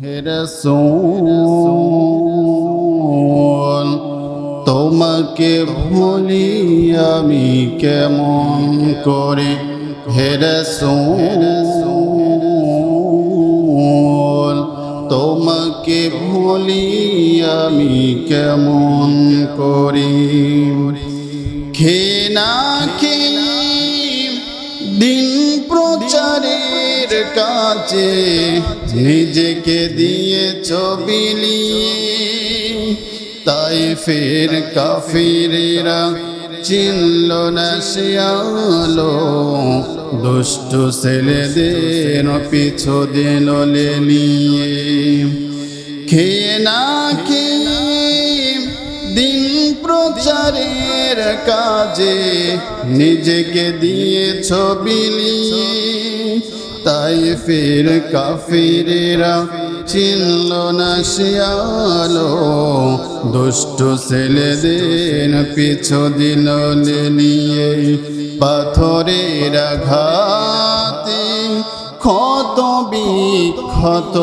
হে রসূল। তোমাকে ভুলি আমি কেমন করে? হে রসূল, তোমাকে ভুলি আমি কেমন করি? খেনা খেয়ে দিন প্রচারের কাজে নিজেকে দিয়ে ছবিলিয়ে তাই ফের কাফিরেরা চিনল না সে আলো। দুষ্ট ছেলেদের পিছু দিল লেলিয়ে। খেয়ে না দিন প্রচারের কাজে নিজেকে দিয়ে ছবিলিয়ে তাই ফের কাফিরেরা চিনল না শিয়ালো। দুষ্ট ছেলেদের পিছু দিল নিয়ে। পাথরের আঘাতে ক্ষত বিক্ষত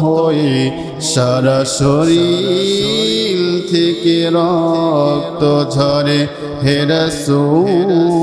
হয়ে সারা শরীর থেকে রক্ত ঝরে হেরসুল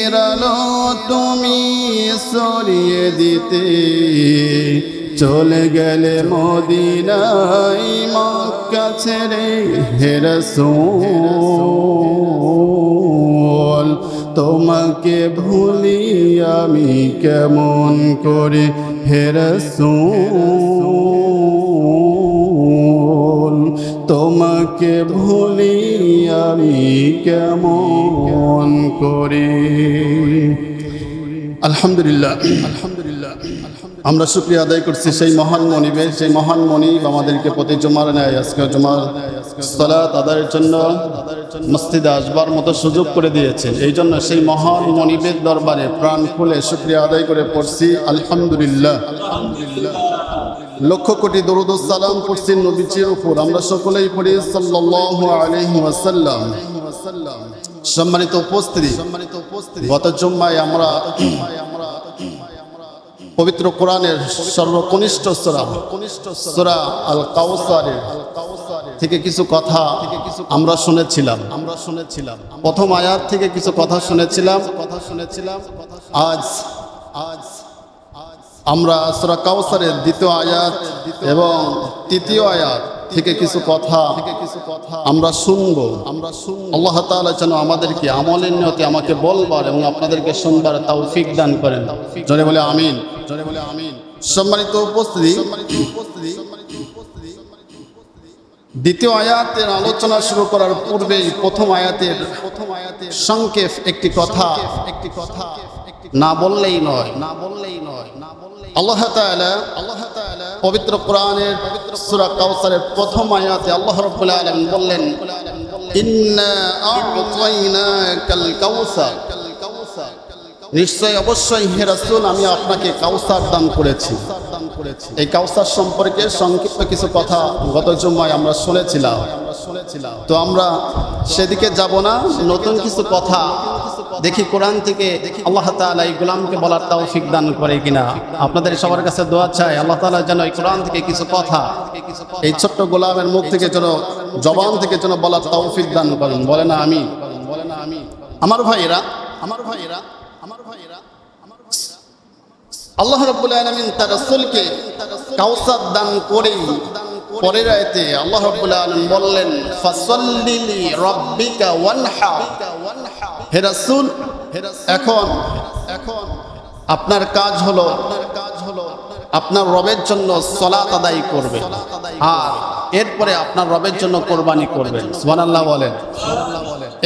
দিনের আলো তুমি সরিয়ে দিতে। চলে গেলে মদিনাই মক্কা ছেড়ে হেরসুল তোমাকে ভুলি আমি কেমন করে? হেরসুল তোমাকে ভুলি আমি কেমন করে? আলহামদুলিল্লাহ আলহামদুলিল্লাহ। আমরা শুক্রিয়া আদায় করছি সেই মহান মনিবের সেই মহান মনিব আমাদেরকে প্রতি জমার নেয় আজকে জমার সালাত আদায়ের জন্য মসজিদে আসবার মতো সুযোগ করে দিয়েছেন এই জন্য সেই মহান মনিবের দরবারে প্রাণ খুলে শুক্রিয়া আদায় করে পড়ছি। আলহামদুলিল্লাহ। লক্ষ কোটি দরুদ সালাম পড়ছি নবীজির উপর। আমরা সকলেই পড়ি সাল্লাল্লাহু আলাইহি ওয়াসাল্লাম। সম্মানিত উপস্থিতি সম্মানিত উপস্থিতি, গত জুম্মায় আমরা পবিত্র কোরআনের সর্বকনিষ্ঠ সোরা সোরা আল কাউসারের থেকে কিছু কথা আমরা শুনেছিলাম। আমরা শুনেছিলাম প্রথম আয়াত থেকে কিছু কথা শুনেছিলাম। কথা শুনেছিলাম আজ আজ আমরা সোরা কাউসারের দ্বিতীয় আয়াত এবং তৃতীয় আয়াত থেকে কিছু কথা আমরা শুনব। আমরা শুনব আল্লাহ তাআলা যেন আমাদেরকে আমলের নিয়তে আমাকে বলবার এবং আপনাদেরকে শুনবার তৌফিক দান করেন। জনে বলে আমিন। জনে বলে আমিন। সম্মানিত উপস্থিতি সম্মানিত উপস্থিতি দ্বিতীয় আয়াতের আলোচনা শুরু করার পূর্বেই প্রথম আয়াতের প্রথম আয়াতের সংক্ষেপ একটি কথা। একটি কথা না বললেই নয়। না বললেই নয় না পবিত্র পবিত্র সূরা কাউসারের প্রথম আয়াতে নিশ্চয়, অবশ্যই হে রাসূল, আমি আপনাকে কাউসার দান করেছি। এই কাউসার সম্পর্কে সংক্ষিপ্ত কিছু কথা গত জুম্মায় আমরা শুনেছিলাম। তো আমরা সেদিকে যাব না, নতুন কিছু কথা দেখি কোরআন থেকে আল্লাহ তাআলা এই গোলামকে বলার তৌফিক দান করে কিনা। আপনাদের সবার কাছে দোয়া চাই, আল্লাহ তাআলা যেন এই কোরআন থেকে কিছু কথা, এই ছোট্ট গোলামের মুখ থেকে যেন, জবান থেকে যেন বলার তৌফিক দান করেন। বলে না আমি বলে না আমি আমার ভাইয়েরা আমার ভাইয়েরা আমার ভাইয়েরা, আল্লাহ রাব্বুল আলামিন তার রাসূলকে কাউসার দান করেই পরের আয়াতে আল্লাহ রাব্বুল আলামিন বললেন, ফাসাল্লি লি রাব্বিকা ওয়ানহার হে রাসূল, এখন এখন আপনার কাজ হলো, আপনার কাজ হলো আপনার রবের জন্য সলাত আদায় করবেন আর এরপরে আপনার রবের জন্য কোরবানি করবেন। সুবহানাল্লাহ বলেন।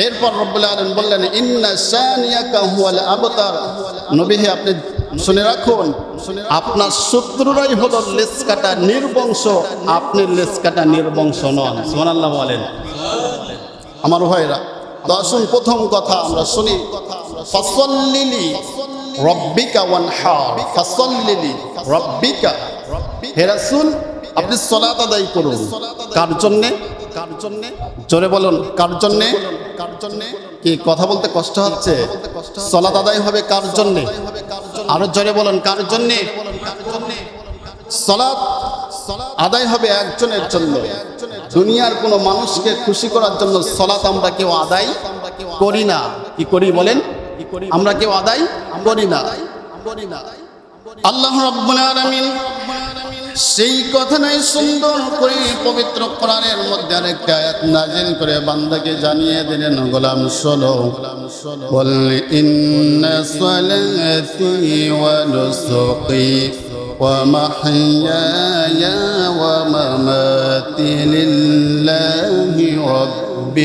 এরপর রব্বুল আলামিন বললেন, ইন্না শানিয়াকা হুয়াল আবতার। নবী আপনি শুনে রাখুন, আপনার শত্রুরাই হলো লেস কাটা নির্বংশ। আপনি লেস কাটা নির্বংশ নন। সোনাল্লাহ বলেন। আমার ভাইরা দর্শন, প্রথম কথা আমরা শুনি ফসল্লিলি রব্বিকা ওয়ানহার ফসল্লিলি রব্বিকা। হে রাসূল, আপনি সলাত আদায় করুন। কার জন্যে? কার জন্যে জোরে বলুন কার জন্যে কার জন্যে? কি কথা বলতে কষ্ট হচ্ছে? সলাত আদায় হবে কার জন্যে? আরও জোরে বলুন, কার জন্যে? সলাত আদায় হবে একজনের জন্য। দুনিয়ার কোনো মানুষকে খুশি করার জন্য সলাত আমরা কেউ আদায় করি না। কি করি বলেন? আমরা কেউ আদায় করি না। আল্লাহ রাব্বুল আলামিন সেই কথাটাই সুন্দর করে পবিত্র কোরআনের মধ্যে আরেকটা আয়াত নাজিল করে বান্দাকে জানিয়ে দিলেন, গোলাম শোনো, বল ইন্না সালাতি ওয়া নুসুকি ومحياي ومماتي لله رب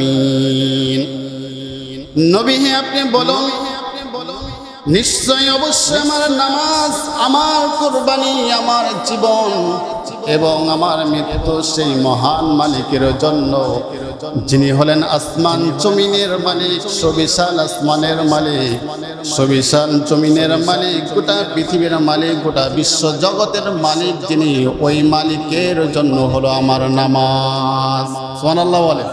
العالمين নবী হে আপনি বলুন নিশ্চয় অবশ্যই আমার নামাজ আমার কোরবানি আমার জীবন এবং আমার মৃত্যু সেই মহান মালিকের জন্য। যিনি হলেন আসমান জমিনের মালিক, সবিশাল আসমানের মালিক। সবিশাল জমিনের মালিক, গোটা পৃথিবীর মালিক, গোটা বিশ্ব জগতের মালিক যিনি, ওই মালিকের জন্য হলো আমার নামাজ। সোহানাল্লাহ বলে।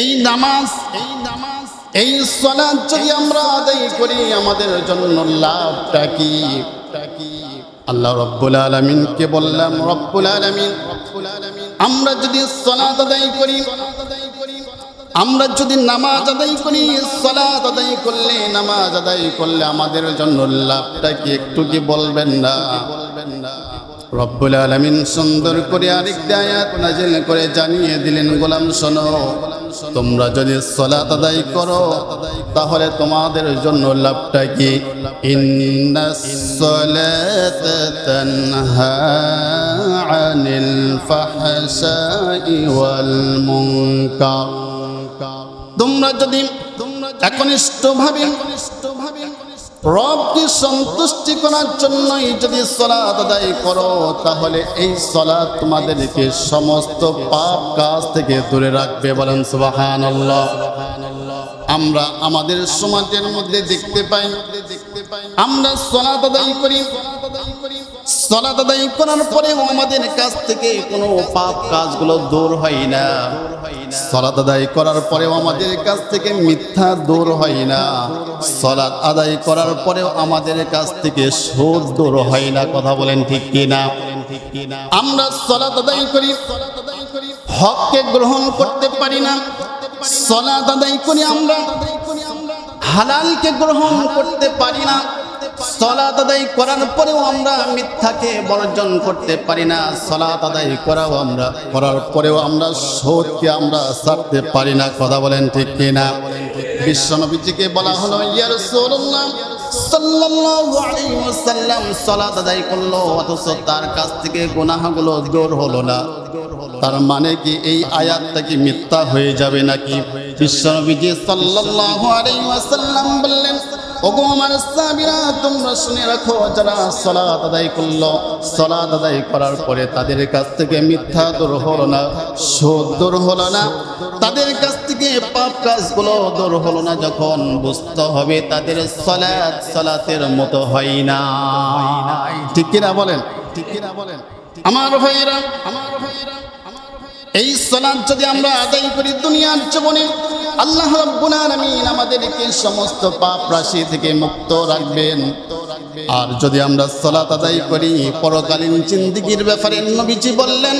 এই নামাজ এই নামাজ এই সলাৎ যদি আমরা আদায় করি, আমাদের জন্য লাভটা কি? আল্লাহ রব্বুল আলমিনকে বললাম, রব্বুল আলমিন, আমরা যদি সলাৎ আদায় করি, আমরা যদি নামাজ আদায় করি সলাৎ আদায় করলে, নামাজ আদায় করলে আমাদের জন্য লাভটা কি একটু কি বলবেন না? বলবেন না রব্বুল আলমিন সুন্দর করে আরেকটা আয়াত নাজিল করে জানিয়ে দিলেন, গোলাম শোনো তোমরা যদি সলাত আদায় করো, তাহলে তোমাদের জন্য লাভটা কি? আনিল ফাহশাই তোমরা যদি একনিষ্ঠভাবে রবকে সন্তুষ্টি করার জন্যই যদি সলাৎ আদায় করো, তাহলে এই সলাৎ তোমাদেরকে সমস্ত পাপ কাজ থেকে দূরে রাখবে। বলেন সুবাহান আমরা আমাদের সমাজের মধ্যে দেখতে পাই, আমরা সলাৎ আদায় করি। সলাৎ আদায় করার পরেও আমাদের কাছ থেকে কোনো পাপ কাজগুলো দূর হয় না। সলাৎ আদায় করার পরেও আমাদের কাছ থেকে মিথ্যা দূর হয় না। সলাৎ আদায় করার পরেও আমাদের কাছ থেকে সুদ দূর হয় না। কথা বলেন ঠিক কি না আমরা সলাৎ আদায় করি, হককে গ্রহণ করতে পারি না। সলাৎ আদায় করি আমরা, হালালকে গ্রহণ করতে পারি না। সলাত আদায় করার পরেও আমরা মিথ্যাকে বর্জন করতে পারি না। সলাত আদায় করাও আমরা, করার পরেও আমরা সোদকে আমরা ছাড়তে পারি না। কথা বলেন ঠিক কিনা? বিশ্বনবীজিকে বলা হলো, ইয়া রাসূলুল্লাহ, সাল্লাল্লাহু আদায় করল, অথচ তার কাছ থেকে না। তার মানে কি এই আয়াতটা কি মিথ্যা হয়ে যাবে নাকি? বিশ্বনবীজি সাল্লাল্লাহু আলাইহি ওয়াসাল্লাম বললেন ওগো আমার সাবিরা তোমরা শুনে রাখো, যারা সলাত আদায় করল, সলাত আদায় করার পরে তাদের কাছ থেকে মিথ্যা দূর হলো না সুদ দূর হলো না। তাদের কাছ থেকে পাপ কাজগুলো দূর হলো না, যখন বুঝতে হবে তাদের সলাত সলাতের মতো হয় না। ঠিক কিনা বলেন? ঠিক কিনা বলেন? আমার ভাইরা আমার ভাইরা এই সলাৎ যদি আমরা আদায় করি দুনিয়ার জীবনে, আল্লাহ রাব্বুল আমাদেরকে সমস্ত পাপ রাশি থেকে মুক্ত রাখবেন। আর যদি আমরা সলাত আদায় করি, পরকালীন জিন্দেগীর ব্যাপারে নবীজি বললেন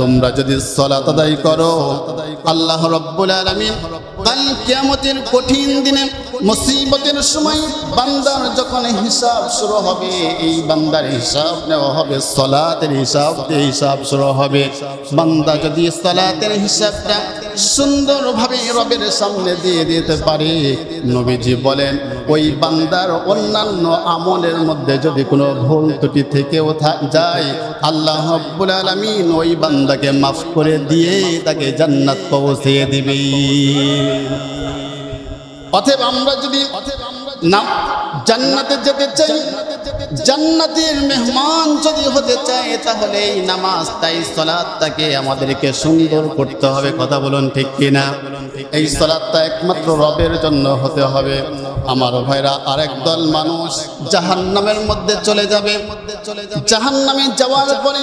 তোমরা যদি সলাত আদায় করো, আল্লাহ রাব্বুল আলামিন কাল কিয়ামতের কঠিন দিনে মুসিবতের সময় বান্দার যখন হিসাব শুরু হবে, এই বান্দার হিসাব নেওয়া হবে, সলাতের হিসাব হিসাব শুরু হবে। বান্দা যদি সলাতের হিসাবটা সুন্দরভাবে রবের সামনে দিয়ে দিতে পারে, নবীজি বলেন, ওই বান্দার অন্যান্য আমলের মধ্যে যদি কোনো ভুল ত্রুটি থেকেও যায়, আল্লাহ রব্বুল আলামিন ওই বান্দাকে মাফ করে দিয়ে তাকে জান্নাত পৌঁছে দিবে। অতএব আমরা যদি না জান্নাতে যেতে চাই, জান্নাতের মেহমান যদি হতে চাই তাহলে এই নামাজ তাই সলাদটাকে আমাদেরকে সুন্দর করতে হবে, কথা বলুন ঠিক কিনা? এই সলাদটা একমাত্র রবের জন্য হতে হবে। আমার ভাইরা, আরেক দল মানুষ জাহান্নামের মধ্যে চলে যাবে। জাহান্নামে যাওয়ার পরে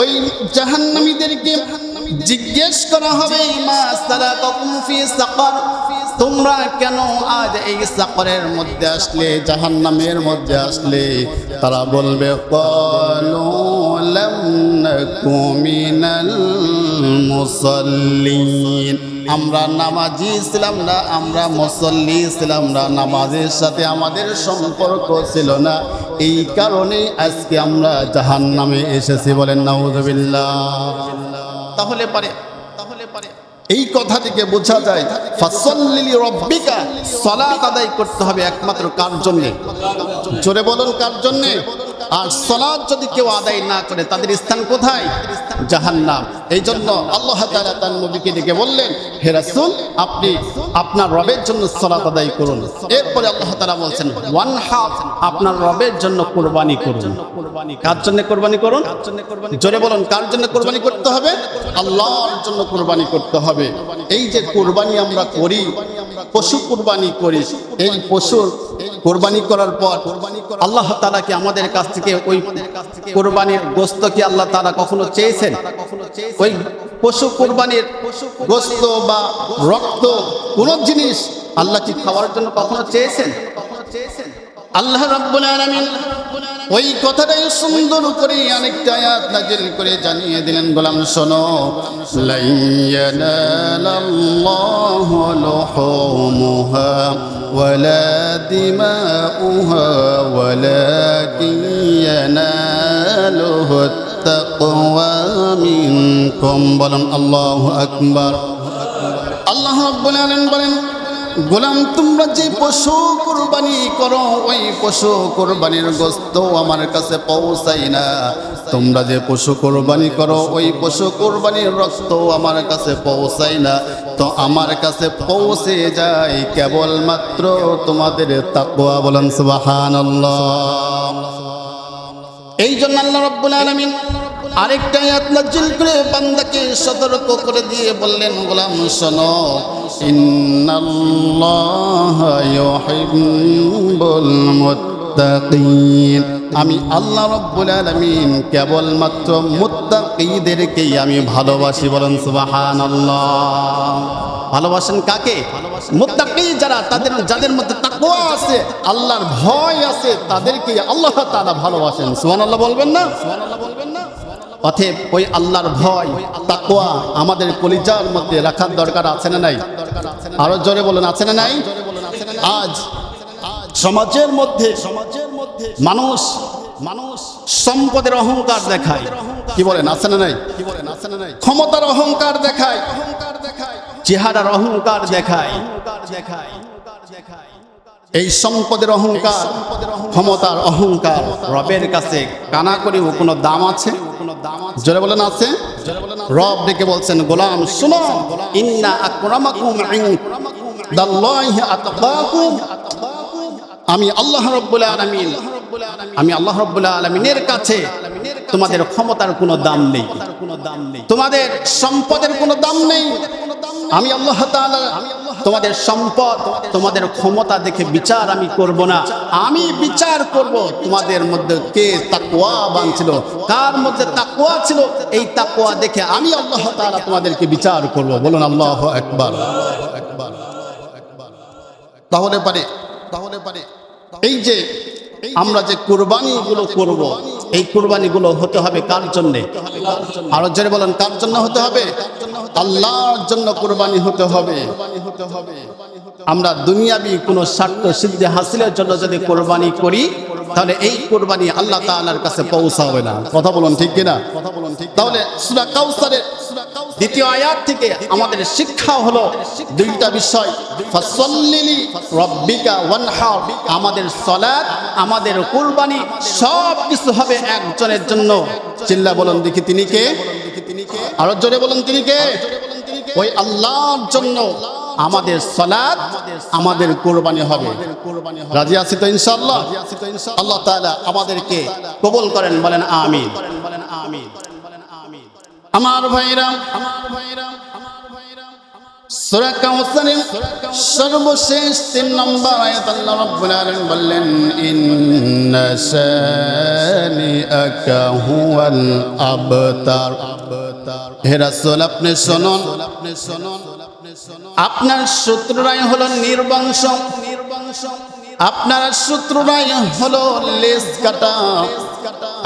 ওই জাহান্নামীদেরকে জিজ্ঞেস করা হবে, মা সালাকাকুম ফি সাকার? তোমরা কেন আজ এই সাকরের মধ্যে আসলে, জাহান্নামের মধ্যে আসলে? তারা বলবে নাকু আমরা নামাজি ছিলাম না, আমরা মুসল্লি ছিলাম না, নামাজের সাথে আমাদের সম্পর্ক ছিল না। এই কারণে আজকে আমরা জাহান্নামে এসেছি বলেন, নাউজুবিল্লাহ। তাহলে পারে এই কথা থেকে বোঝা যায় ফাসল্লিলি রব্বিকা, সালাত আদায় করতে হবে একমাত্র কার জন্য? জোরে বলুন কার জন্য? আর সলাদ যদি কেউ আদায় না করে, তাদের স্থান কোথায়? জাহান্নাম। এই জন্য আল্লাহ তার নবীকে ডেকে বললেন, হে রাসূল, আপনি আপনার রবের জন্য সালাত আদায় করুন। এরপরে আল্লাহ তাআলা বলছেন ওয়ান হাফ আপনার রবের জন্য কুরবানি করুন। কার জন্য কোরবানি করুন? জোরে বলুন, কার জন্য কোরবানি করতে হবে? আল্লাহর জন্য কোরবানি করতে হবে। এই যে কোরবানি আমরা করি পশু কোরবানি করি। এই পশুর কোরবানি করার পর আল্লাহ তাআলা কি আমাদের কাছ থেকে ওই কোরবানির গোস্ত কি আল্লাহ তাআলা কখনো চেয়েছেন? ওই পশু কোরবানির গোস্ত বা রক্ত কোন জিনিস আল্লাহ কি খাওয়ার জন্য কখনো চেয়েছেন? আল্লাহ রাব্বুল আলামিন ওই কথাটাই সুন্দর করে অনেকটা আয়াত নাজিল করে জানিয়ে দিলেন গোলাম শোনো লাইয়ানালাল্লাহু লুহুমুহা ওয়ালা দিমাউহা ওয়ালাকিন ইয়ানালুহু التقوى منكم বলেন আল্লাহু আকবার আল্লাহ রাব্বুল আলামিন বলেন গোলাম, তোমরা যে পশু কোরবানি করো, ওই পশু কোরবানির গোস্ত আমার কাছে পৌঁছাই না। তোমরা যে পশু কোরবানি করো, ওই পশু কোরবানির রক্ত আমার কাছে পৌঁছাই না। তো আমার কাছে পৌঁছে যায় কেবলমাত্র তোমাদের তাকওয়া বলেন, সুবহানাল্লাহ। এই জন্য আল্লাহ রব্বুল আলামিন আরেকটা করে সতর্ক করে দিয়ে বললেন, গোলাম, শোনো আমি আল্লাহ রব্বুল আলামিন কেবলমাত্র মুত্তাকিদেরকেই আমি ভালোবাসি বলেন, সুবহানাল্লাহ। ভালোবাসেন কাকে? মুত্তাকি যারা, তাদের, যাদের মধ্যে তাকওয়া আছে, আল্লাহর ভয় আছে তাদেরকে আল্লাহ তাআলা ভালোবাসেন। সুবহানাল্লাহ বলবেন না? সুবহানাল্লাহ বলবেন অতএব ওই আল্লাহর ভয়, তাকওয়া আমাদের কলিজার মধ্যে রাখার দরকার আছে না নাই? আরও জোরে বলুন, আছে না নাই? আজ সমাজের মধ্যে সমাজের মধ্যে মানুষ মানুষ সম্পদের অহংকার দেখায়। কি বলেন, আছে না নাই? কি বলেন আছে না নাই ক্ষমতার অহংকার দেখায় অহংকার দেখায় চেহারার অহংকার দেখায়। দেখায় দেখায় এই সম্পদের অহংকার, ক্ষমতার অহংকার রবের কাছে কানা করে ও কোনো দাম আছে? জোরে বলেন আছে? রব ডেকে বলছেন গোলাম শুনো ইন্না আকরামাকুম ইনদাল্লাহি আতকাকুম। আমি আল্লাহ রব্বুল আলামিন আমি আল্লাহ রব্বুল আলামিনের কাছে তোমাদের ক্ষমতার কোনো দাম নেই। তোমাদের সম্পদের কোনো দাম নেই। আমি আল্লাহ তোমাদের সম্পদ, তোমাদের ক্ষমতা দেখে বিচার আমি করব না। আমি বিচার করব তোমাদের মধ্যে কে তাকওয়াবান ছিল কার মধ্যে তাকওয়া ছিল, এই তাকওয়া দেখে আমি আল্লাহ তাআলা তোমাদেরকে বিচার করব। বলুন, আল্লাহু একবার তাহলে পারে তাহলে পারে। এই যে আমরা যে কোরবানিগুলো করব, এই কোরবানিগুলো হতে হবে কার জন্যে? আরও জোরে বলেন, কার জন্য হতে হবে? আল্লাহর জন্য কোরবানি হতে হবে। আমরা দুনিয়াবি কোনো স্বার্থ সিদ্ধি হাসিলের জন্য যদি কোরবানি করি, তাহলে এই কোরবানি আল্লাহ তাআলার কাছে পৌঁছাবে না। কথা বলুন ঠিক কিনা? কথা বলুন ঠিক তাহলে সূরা কাউসারের দ্বিতীয় আয়াত থেকে আমাদের শিক্ষা হলো দুইটা বিষয়। আমাদের সলাদ আমাদের কুরবানি সব কিছু হবে একজনের জন্য। চিল্লা বলুন দেখি তিনি কে? আরও জোরে বলুন তিনি কে? ওই আল্লাহর জন্য আমাদের সলাদ আমাদের কোরবানি হবে। রাজি আছি তো ইনশাআল্লাহ? আল্লাহ তাআলা আমাদেরকে কবুল করেন, বলেন আমিন। আমার ভাইরা আমার ভাইরা আমার ভাইরা সূরা কাউসারের সর্বশেষ তিন নম্বর আয়াত বললেন, ইন্না শানিআকা হুয়াল আবতার। আপনি শুনুন আপনি শুনুন। আপনার শত্রুরাই হলো নির্বংশ নির্বংশ। আপনার শত্রুরাই হলো লেজ কাটা।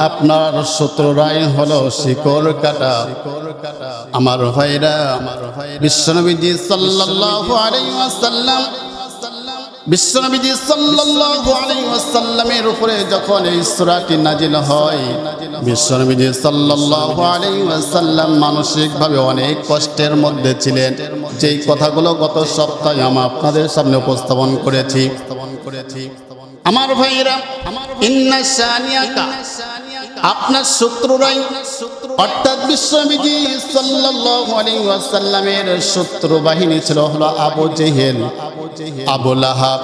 আপনার শত্রুরাই হলো শিকড় কাটা। আমার ভাইরা, বিশ্বনবীজি সাল্লাল্লাহু আলাইহি ওয়াসাল্লাম, বিশ্বনবীজি সাল্লাল্লাহু আলাইহি ওয়াসাল্লামের উপরে যখন এই সূরাটি নাজিল হয়, বিশ্বনবীজি সাল্লাল্লাহু আলাইহি ওয়াসাল্লাম মানসিকভাবে অনেক কষ্টের মধ্যে ছিলেন। যেই কথাগুলো গত সপ্তাহে আমি আপনাদের সামনে উপস্থাপন করেছি উপস্থাপন করেছি। আমার ভাইয়েরা, ইন্না শানিয়াকা আপনার শত্রুরাই, অর্থাৎ বিশ্বনবী সাল্লাল্লাহু আলাইহি ওয়াসাল্লামের শত্রু বাহিনী ছিল হলো আবু জেহেল, আবু লাহাব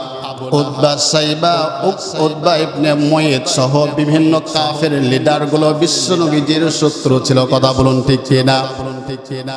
উদ্বা সাইবা উদ্বা ইবনে মুয়াইদ সহ বিভিন্ন কাফের লিডারগুলো বিশ্বনবীজির শত্রু ছিল, কথা বলুন ঠিক কিনা ঠিক কিনা?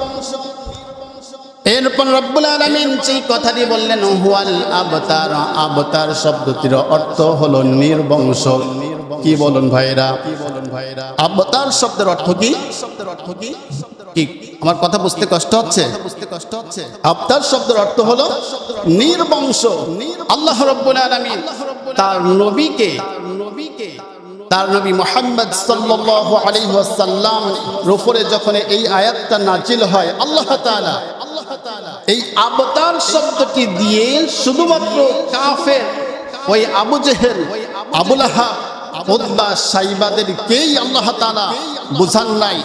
এরপর রব্বুল আলামিন সেই কথাটি বললেন, হুয়াল আবতার? আবতার শব্দটির অর্থ হলো নির্বংশ। কি বলুন ভাইরা কি বলুন ভাইরা আবতার শব্দের অর্থ কি? শব্দের অর্থ কি? কি আমার কথা বুঝতে কষ্ট হচ্ছে? বুঝতে কষ্ট হচ্ছে আবতার শব্দের অর্থ হলো নির্বংশ। আল্লাহ রব্বুল আলামিন তার নবীকে নবীকে তার নবী মোহাম্মদ সাল্লাল্লাহু আলাইহি ওয়াসাল্লাম উপরে যখন এই আয়াতটা নাজিল হয়, আল্লাহ তাআলা এই আবতার শব্দটি দিয়ে শুধুমাত্র কাফের ওই আবু জেহেল আবুল সাইবাদেরকেই আল্লাহ তাআলা বুঝান নাই।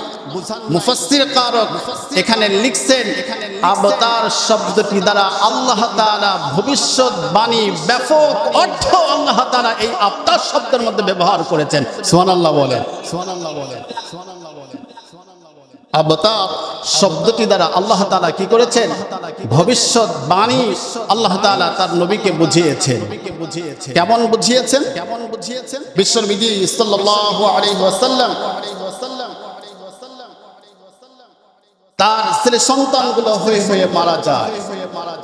মুফাসসির কারক এখানে লিখছেন আবতার শব্দটি দ্বারা আল্লাহ তাআলা ভবিষ্যৎবাণী ব্যাপক অর্থ আল্লাহ তাআলা এই আবতার শব্দের মধ্যে ব্যবহার করেছেন। বলেন সুবহানাল্লাহ বলেন। সুবহানাল্লাহ বলেন। আবতার শব্দটি দ্বারা আল্লাহ তাআলা কি করেছেন? ভবিষ্যৎ বাণী আল্লাহ তাআলা তার নবীকে বুঝিয়েছেন। কেমন বুঝিয়েছেন? কেমন বুঝিয়েছেন সাল্লাল্লাহু আলাইহি তার ছেলে সন্তানগুলো হয়ে হয়ে মারা যায়।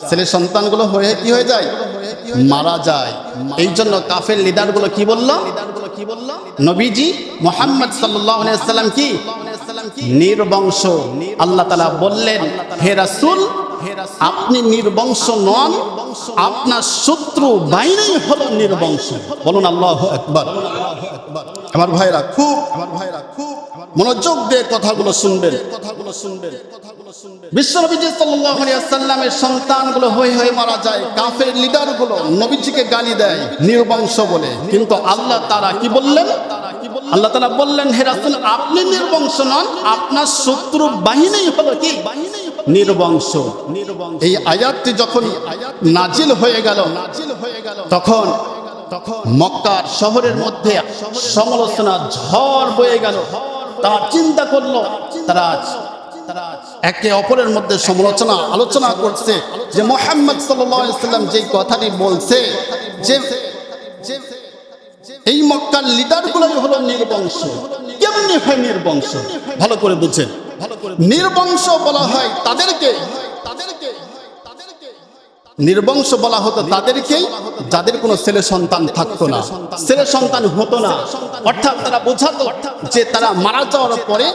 ছেলে সন্তানগুলো হয়ে কি হয়ে যায়? মারা যায়। এই জন্য কাফের লিডারগুলো কি বলল? কি বলল নবীজি মোহাম্মদ আলাইহি সাল্লাম কি নির্বংশ। আল্লাহ তাআলা বললেন হে রাসূল আপনি নির্বংশ নন। আপনার শত্রু বাইরেই হলো নির্বংশ। বলুন আল্লাহু আকবার। আমার ভাইরা খুব আমার ভাইরা খুব মনোযোগ দিয়ে কথাগুলো শুনবেন। কথাগুলো শুনবেন। বিশ্বনবীজি সাল্লাল্লাহু আলাইহি ওয়াসাল্লামের সন্তানগুলো হয়ে হয়ে মারা যায়। কাফের লিডারগুলো নবীজিকে গালি দেয় নির্বংশ বলে। কিন্তু আল্লাহ তারা কি বললেন? আল্লাহ তাআলা বললেন, হে রাসূল, আপনি নির্বংশ নন, আপনার শত্রু বাহিনী হলো কি? নির্বংশ। এই আয়াতটি যখন নাজিল হয়ে গেল নাজিল হয়ে গেল তখন তখন মক্কার শহরের মধ্যে সমালোচনা, ঝড় বয়ে গেল। তারা চিন্তা করল, তারা একে অপরের মধ্যে সমালোচনা, আলোচনা করছে যে মোহাম্মদ সাল্লাম যে কথাটি বলছে, যে এই মক্কার লিডারগুলোই হলো নির্বংশ। কেমনি হয় নির্বংশ? ভালো করে বুঝছেন। নির্বংশ বলা হয় তাদেরকে। তাদেরকে নির্বংশ বলা হতো তাদেরকেই যাদের কোনো ছেলে সন্তান থাকতো না। ছেলে সন্তান হতো না। অর্থাৎ তারা বোঝাতো যে তারা মারা যাওয়ার পরে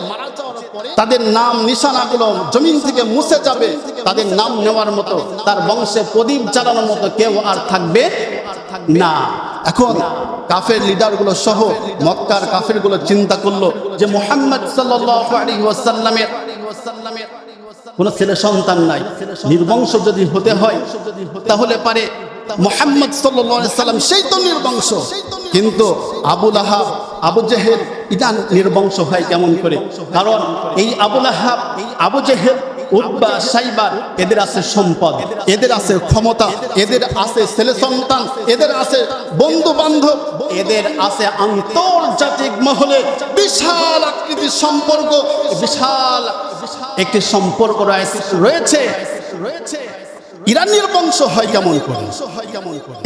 তাদের নাম নিশানাগুলো জমিন থেকে মুছে যাবে। তাদের নাম নেওয়ার মতো, তার বংশে প্রদীপ জ্বালানোর মতো কেউ আর থাকবে না। এখন কাফের লিডারগুলো সহ মক্কার কাফেরগুলো চিন্তা করল যে মোহাম্মদ ওয়াসাল্লামের কোনো ছেলে সন্তান নাই। নির্বংশ যদি হতে হয়, তাহলে পারে মোহাম্মদ সাল্লাম সেই তো নির্বংশ। কিন্তু আবুল আহাব আবু জেহেল এটা নির্বংশ হয় কেমন করে? কারণ এই আবুল আহাব আবু জেহেল উদ্বা সাইবার এদের আছে সম্পদ এদের আছে ক্ষমতা এদের আছে ছেলে সন্তান এদের আছে বন্ধু বান্ধব এদের আছে আন্তর্জাতিক মহলে বিশাল আকৃতির সম্পর্ক বিশাল একটি সম্পর্ক রয়েছে রয়েছে ইরানের বংশ হয় কেমন করে?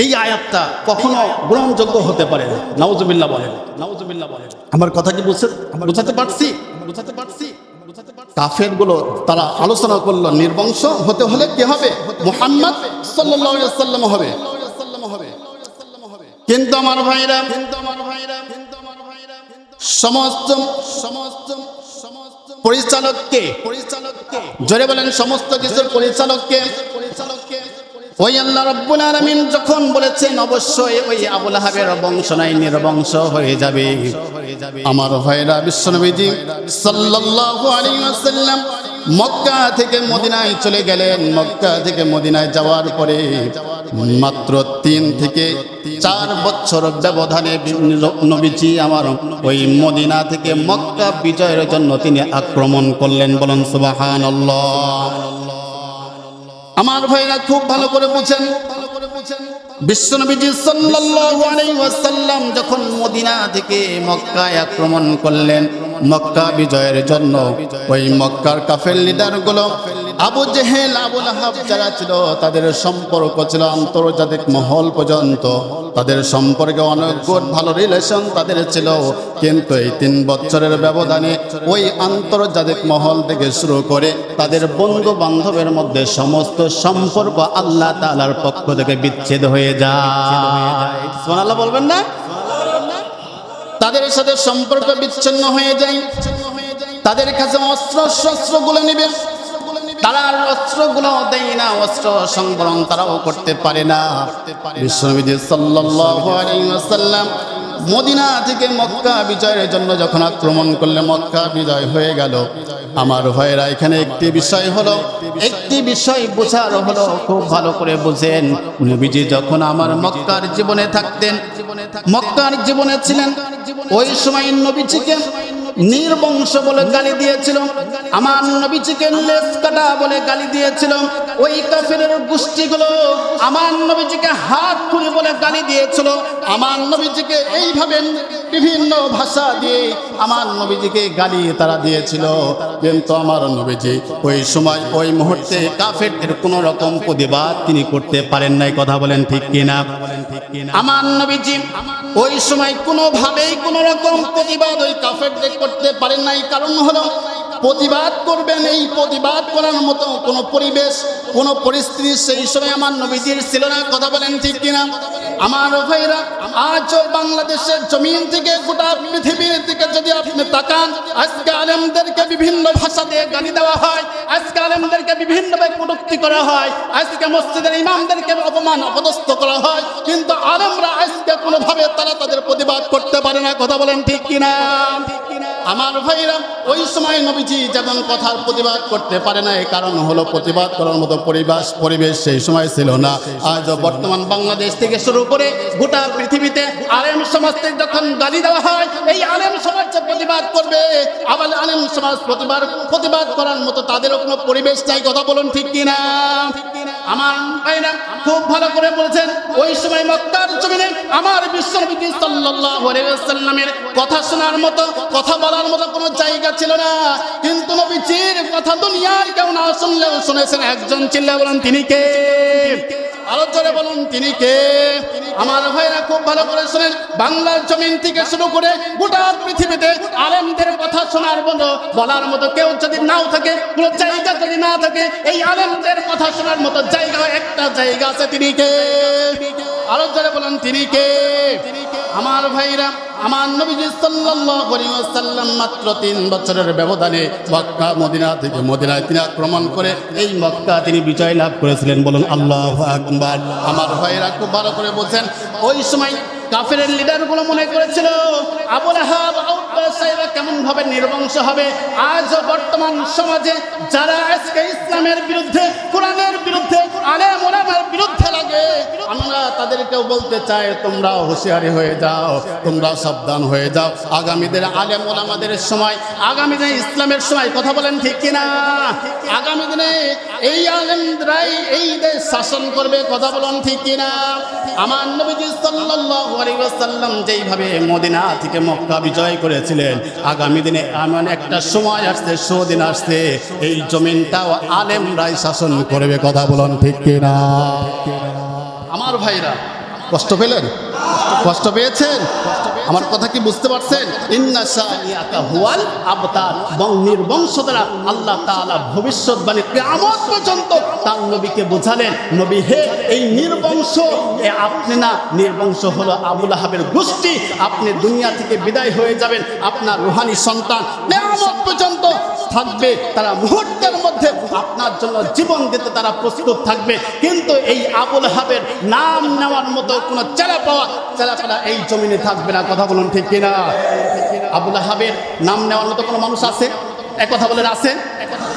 এই আয়াতটা কখনো গ্রহণযোগ্য হতে পারে না। নাউজুবিল্লাহ বলেন নাউজুবিল্লাহ বলেন। আমার কথা কি বুঝতে বুঝাতে পারছি বুঝাতে পারছি। কাফেরগুলো তারা আলোচনা করল নির্বংশ হতে হলে কি হবে? মোহাম্মদ সাল্লাম হবে কিন্তু আমার ভাইরা কিন্তু আমার ভাইরা কিন্তু আমার ভাইরা সমস্ত সমস্ত সমস্ত পরিচালককে পরিচালককে জোরে বলেন, সমস্ত কিছুর পরিচালককে পরিচালককে ওই আল্লাহ রব্বুল আলামিন যখন বলেছেন, অবশ্যই ওই আবুল হাবের বংশ নাই, নির্বংশ হয়ে যাবে। আমার ভাইরা বিশ্বনবীজি সাল্লাল্লাহু আলাইহি ওয়াসাল্লাম মক্কা থেকে মদিনায় চলে গেলেন। মক্কা থেকে মদিনায় যাওয়ার পরে মাত্র তিন থেকে চার বছর ব্যবধানে নবীজি আমার ওই মদিনা থেকে মক্কা বিজয়ের জন্য তিনি আক্রমণ করলেন। বলেন সুবাহান আমার ভাইরা খুব ভালো করে বুঝেন। ভালো করে বুঝেন যখন মদিনা থেকে মক্কায় আক্রমণ করলেন, মক্কা বিজয়ের জন্য, ওই মক্কার কাফের যারা ছিল, তাদের সম্পর্ক ছিল আন্তর্জাতিক মহল পর্যন্ত। তাদের সম্পর্কে অনেক গুড ভালো রিলেশন তাদের ছিল। কিন্তু এই তিন বছরের ব্যবধানে ওই আন্তর্জাতিক মহল থেকে শুরু করে তাদের বন্ধু বান্ধবের মধ্যে সমস্ত সম্পর্ক আল্লাহ তাআলার পক্ষ থেকে বিচ্ছেদ হয়ে যায়। সুবহানাল্লাহ বলবেন না? তাদের সাথে সম্পর্ক বিচ্ছিন্ন হয়ে যায়। তাদের কাছে অস্ত্র শস্ত্রগুলো নেবে। তারা আর অস্ত্রগুলো দেয় না, অস্ত্র সংবরণ তারাও করতে পারে না। বিশ্বনবী সাল্লাল্লাহু আলাইহি ওয়াসাল্লাম মদিনা থেকে মক্কা বিজয়ের জন্য যখন আক্রমণ করলে মক্কা বিজয় হয়ে গেল। আমার ভাইয়েরা এখানে একটি বিষয় হলো, একটি বিষয় বোঝার হলো, খুব ভালো করে বুঝেন। নবীজি যখন আমার মক্কার জীবনে থাকতেন, মক্কার জীবনে ছিলেন, ওই সময় নবীজিকে নির্বংশ বলে গালি দিয়েছিল। আমার নবীজিকে লেস কাটা বলে গালি দিয়েছিল। ওই কাফের গোষ্ঠীগুলো আমার নবীজিকে হাত খুলি বলে গালি দিয়েছিল। আমার নবীজিকে এইভাবে বিভিন্ন ভাষা দিয়ে আমার নবীজিকে গালি তারা দিয়েছিল। কিন্তু আমার নবীজি ওই সময়, ওই মুহূর্তে কাফেরদের কোনো রকম প্রতিবাদ তিনি করতে পারেন নাই। কথা বলেন ঠিক কিনা? আমার নবীজি ওই সময় কোনোভাবেই কোনো রকম প্রতিবাদ ওই কাফেরদের করতে পারেন নাই। কারণ হলো, প্রতিবাদ করবেন, এই প্রতিবাদ করার মতো কোনো পরিবেশ, কোনো পরিস্থিতি সেই সময় আমার নবীজির ছিল না। কথা বলেন ঠিক কিনা? আমার ভাইরা, আজও বাংলাদেশের জমিন থেকে গোটা পৃথিবীর দিকে যদি আপনি তাকান, আজকে আলেমদেরকে বিভিন্ন ভাষা দিয়ে গালি দেওয়া হয়, আজকে আলেমদেরকে বিভিন্নভাবে কটূক্তি করা হয়, আজকে মসজিদের ইমামদেরকে অপমান, অপদস্থ করা হয়, কিন্তু আলেমরা আজকে কোনোভাবে তারা তাদের প্রতিবাদ করতে পারে না। কথা বলেন ঠিক কিনা? আমার ভাইরা, ওই সময় নবীজি যেমন কথার প্রতিবাদ করতে পারে না এই কারণ হলো প্রতিবাদ করার মতো পরিবেশ পরিবেশ সেই সময় ছিল না। আজ বর্তমান বাংলাদেশ থেকে শুরু করে গোটা পৃথিবীতে আলেম সমাজ থেকে যখন গালি দেওয়া হয়, এই আলেম সমাজ প্রতিবাদ করবে, আবার আলেম সমাজ প্রতিবাদ প্রতিবাদ করার মতো তাদেরও কোনো পরিবেশ চাই কথা বলুন ঠিক কিনা? আমার ভাইরা খুব ভালো করে বলেছেন, ওই সময় মক্কার জমিনে আমার বিশ্বনবী সাল্লাল্লাহু আলাইহি ওয়াসাল্লামের কথা শোনার মতো, কথা বলার মতো কোনো জায়গা ছিল না। কিন্তু নবীজির কথা দুনিয়ার কেউ না শুনলেও শুনেছেন, একজন চিল্লা বলেন, তিনি কে? জোরে বলুন, তিনি কে? আমার ভাইরা খুব ভালো করে শুনেন। বাংলার জমিন থেকে শুরু করে গোটা পৃথিবীতে আলেমদের কথা শোনার মতো, বলার মতো কেউ যদি নাও থাকে, কোনো জায়গা যদি না থাকে, এই আলেমদের কথা শোনার মতো জায়গা, একটা জায়গা আছে, তিনি কে? আরও যারা বলেন, তিনি কে? আমার ভাইরা, আমার নবীজি ওয়াসাল্লাম মাত্র তিন বছরের ব্যবধানে মক্কা, মদিনা থেকে মদিনায় তিনি আক্রমণ করে এই মক্কা তিনি বিজয় লাভ করেছিলেন। বলুন, আল্লাহ আকবার। আমার ভাইরা খুব ভালো করে বলছেন, ওই সময় কাফের লিডার লিডারগুলো মনে করেছিল, আবুল আহাব আউদ্বা সাহেবা কেমন ভাবে নির্বংশ হবে? আজও বর্তমান সমাজে যারা আজকে ইসলামের বিরুদ্ধে, কোরআনের বিরুদ্ধে ওলামার বিরুদ্ধে লাগে, আমরা তাদেরকেও বলতে চাই তোমরা হুঁশিয়ারি হয়ে যাও, তোমরা সাবধান হয়ে যাও। আগামীদের আলেম ওলামাদের সময়, আগামী দিনে ইসলামের সময়, কথা বলেন ঠিক কিনা? আগামী দিনে এই আলেমরাই এই দেশ শাসন করবে, কথা বলেন ঠিক কিনা? আমার নবীজি সাল্লাল্লাহু আলাইহি ওয়াসাল্লাম যেইভাবে মদিনা থেকে মক্কা বিজয় করেছিলেন আগামী দিনে এমন একটা সময় আসতে সুদিন আসতে এই জমিনটাও আলেমরাই শাসন করবে। কথা বলুন, ঠিক কিনা? আমার ভাইরা, কষ্ট পেলেন? কষ্ট পেয়েছেন? আমার কথা কি বুঝতে পারছেন? ইন্না শাইয়াকা হুয়াল আবতার। এবং নির্বংশ দ্বারা আল্লাহ তাআলা ভবিষ্যৎবাণী কিয়ামত পর্যন্ত তার নবীকে বোঝালেন, নবী হে, এই নির্বংশ আপনি না নির্বংশ হলো আবুল আহাবের গোষ্ঠী। আপনি দুনিয়া থেকে বিদায় হয়ে যাবেন, আপনার রুহানি সন্তান। কিয়ামত পর্যন্ত থাকবে, তারা মুহূর্তের মধ্যে আপনার জন্য জীবন দিতে তারা প্রস্তুত থাকবে। কিন্তু এই আবুল হাবের নাম নেওয়ার মতো কোনো চেলা পাওয়া চেলা পাওয়া এই জমিনে থাকবে না। কথা বলুন ঠিক কিনা? আবুল হাবের নাম নেওয়ার মতো কোনো মানুষ আছে? এক কথা বলেন আছে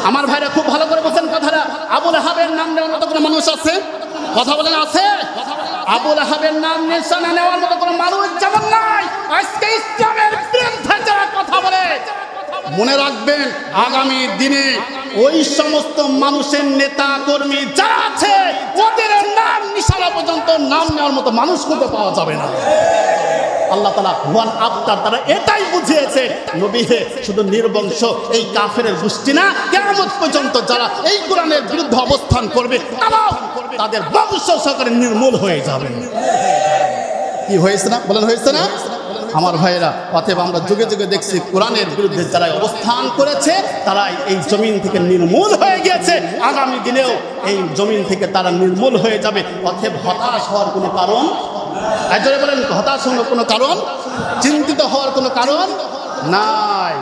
আমার ভাইরা খুব ভালো করে বলছেন কথাটা। আবুল হাবের নাম নেওয়ার মতো কোনো মানুষ আছে? কথা বলেন আছে আবুল হাবের নাম নিশানা নেওয়ার মতো কোনো মানুষ যেমন নাই, আজকে ইসলামের বিরুদ্ধে যারা কথা বলে মনে রাখবেন, আগামী দিনে ওই সমস্ত মানুষের নেতা কর্মী যারা আছে, ওদের নাম নিশানা পর্যন্ত নাম নেওয়ার মতো মানুষ খুঁজে পাওয়া যাবে না। আল্লাহ তালা হুয়ান আবতার তারা এটাই বুঝিয়েছে, নবী হে, শুধু নির্বংশ, এই কাফের গোষ্ঠী না কেমন পর্যন্ত যারা এই কোরআনের বিরুদ্ধে অবস্থান করবে, তারাও তাদের বংশ সহকারে নির্মূল হয়ে যাবে। কি হয়েছে না? বলেন হয়েছে না? আমার ভাইয়েরা, অতএব আমরা যুগে যুগে দেখছি কোরআনের বিরুদ্ধে যারা অবস্থান করেছে, তারাই এই জমিন থেকে নির্মূল হয়ে গিয়েছে। আগামী দিনেও এই জমিন থেকে তারা নির্মূল হয়ে যাবে। অতএব হতাশ হওয়ার কোনো কারণ একজনে বলেন, হতাশ হওয়ার কোনো কারণ, চিন্তিত হওয়ার কোনো কারণ নাই।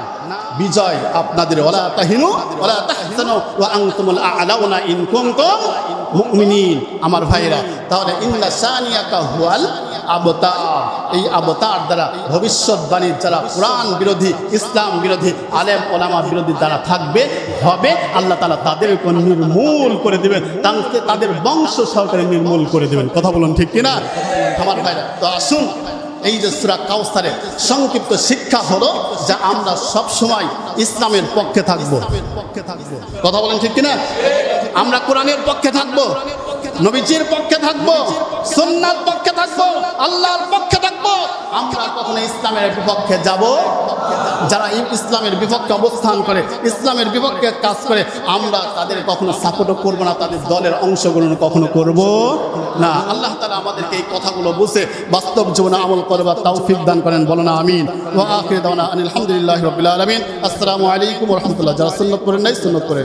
বিজয় আপনাদের, ওলা তাহিনু, ওলা তাহসানু, ওয়া আনতুমুল আ'লাউনা ইন কুনতুম মুমিনিন, আমার ভাইরা তাহলে ইন্না সানিয়াকা হুয়াল আবতার। এই আবতার দ্বারা ভবিষ্যৎবাণীর যারা কোরআন বিরোধী, ইসলাম বিরোধী, আলেম, ওলামা বিরোধী যারা থাকবে, হবে, আল্লাহ তালা তাদের উপর নির্মূল করে দেবেন। তাদের বংশ সহকারে নির্মূল করে দেবেন। কথা বলুন ঠিক কিনা? আমার ভাইরা, তো আসুন। এই যে সুরা কাউসারের সংক্ষিপ্ত শিক্ষা হলো যে আমরা সব সময় ইসলামের পক্ষে থাকব। কথা বলেন ঠিক কিনা? আমরা কোরআনের পক্ষে থাকব। নবীজির পক্ষে থাকব সুন্নার পক্ষে থাকব, আল্লাহর পক্ষে থাকব। আমরা কখনো ইসলামের বিপক্ষে যাব? যারা ইসলামের বিপক্ষে অবস্থান করে, ইসলামের বিপক্ষে কাজ করে, আমরা তাদের কখনো সাপোর্টও করব না, তাদের দলের অংশগ্রহণ কখনো করব না। আল্লাহ তালা আমাদেরকে এই কথাগুলো বুঝে বাস্তব জীবনে আমল করবার তৌফিক দান করেন। বলো না, আমিন। আলহামদুলিল্লাহ রবিল আলমিন। আসসালামু আলাইকুম রহমতুল্লাহ। যারা সুন্নত করেন নাই, সুন্নত করে